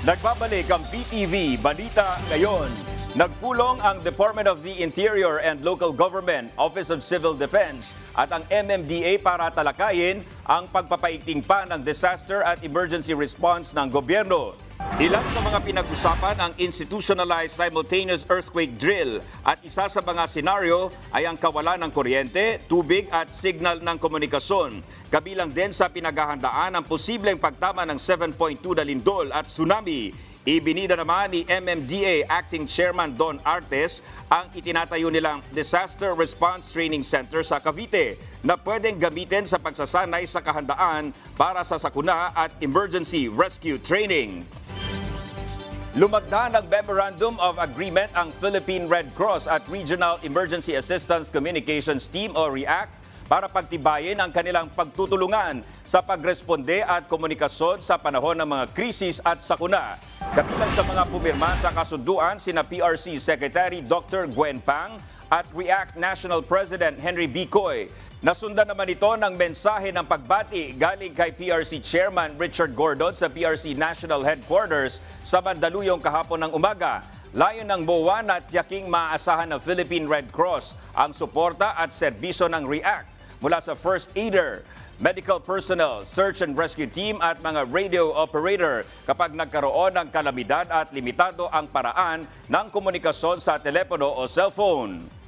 Nagbabalik ang PTV Balita ngayon. Nagpulong ang Department of the Interior and Local Government, Office of Civil Defense at ang MMDA para talakayin ang pagpapaigting pa ng disaster at emergency response ng gobyerno. Ilan sa mga pinag-usapan ang institutionalized simultaneous earthquake drill at isa sa mga senaryo ay ang kawalan ng kuryente, tubig at signal ng komunikasyon. Kabilang din sa pinaghahandaan ang posibleng pagtama ng 7.2 na lindol at tsunami. Ibinida naman ni MMDA Acting Chairman Don Artes ang itinatayo nilang Disaster Response Training Center sa Cavite na pwedeng gamitin sa pagsasanay sa kahandaan para sa sakuna at emergency rescue training. Lumagda ng Memorandum of Agreement ang Philippine Red Cross at Regional Emergency Assistance Communications Team o REACT para pagtibayin ang kanilang pagtutulungan sa pagresponde at komunikasyon sa panahon ng mga krisis at sakuna. Kabilang sa mga pumirma sa kasunduan sina PRC Secretary Dr. Gwen Pang at REACT National President Henry Bicoy. Nasundan naman ito ng mensahe ng pagbati galing kay PRC Chairman Richard Gordon sa PRC National Headquarters sa Mandaluyong kahapon ng umaga. Layon ng BOA na tiyaking maaasahan ng Philippine Red Cross ang suporta at serbisyo ng REACT mula sa first aider, medical personnel, search and rescue team at mga radio operator kapag nagkaroon ng kalamidad at limitado ang paraan ng komunikasyon sa telepono o cellphone.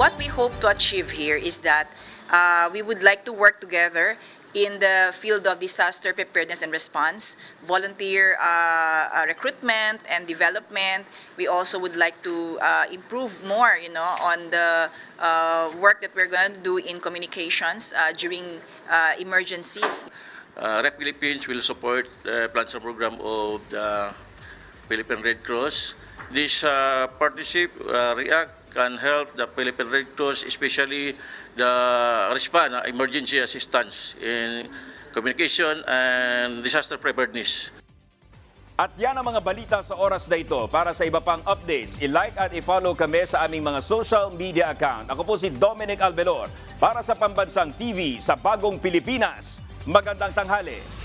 What we hope to achieve here is that uh, we would like to work together in the field of disaster preparedness and response, volunteer uh, uh, recruitment and development. We also would like to uh, improve more, you know, on the uh, work that we're going to do in communications uh, during uh, emergencies. Uh, Rep Philippines will support the plans and program of the Philippine Red Cross. This partnership, REACT, can help the Philippine Red Cross, especially the respond, uh, emergency assistance in communication and disaster preparedness. At yan ang mga balita sa oras na ito. Para sa iba pang updates, i-like at i-follow kami sa aming mga social media account. Ako po si Dominic Albelor para sa Pambansang TV sa Bagong Pilipinas. Magandang tanghali.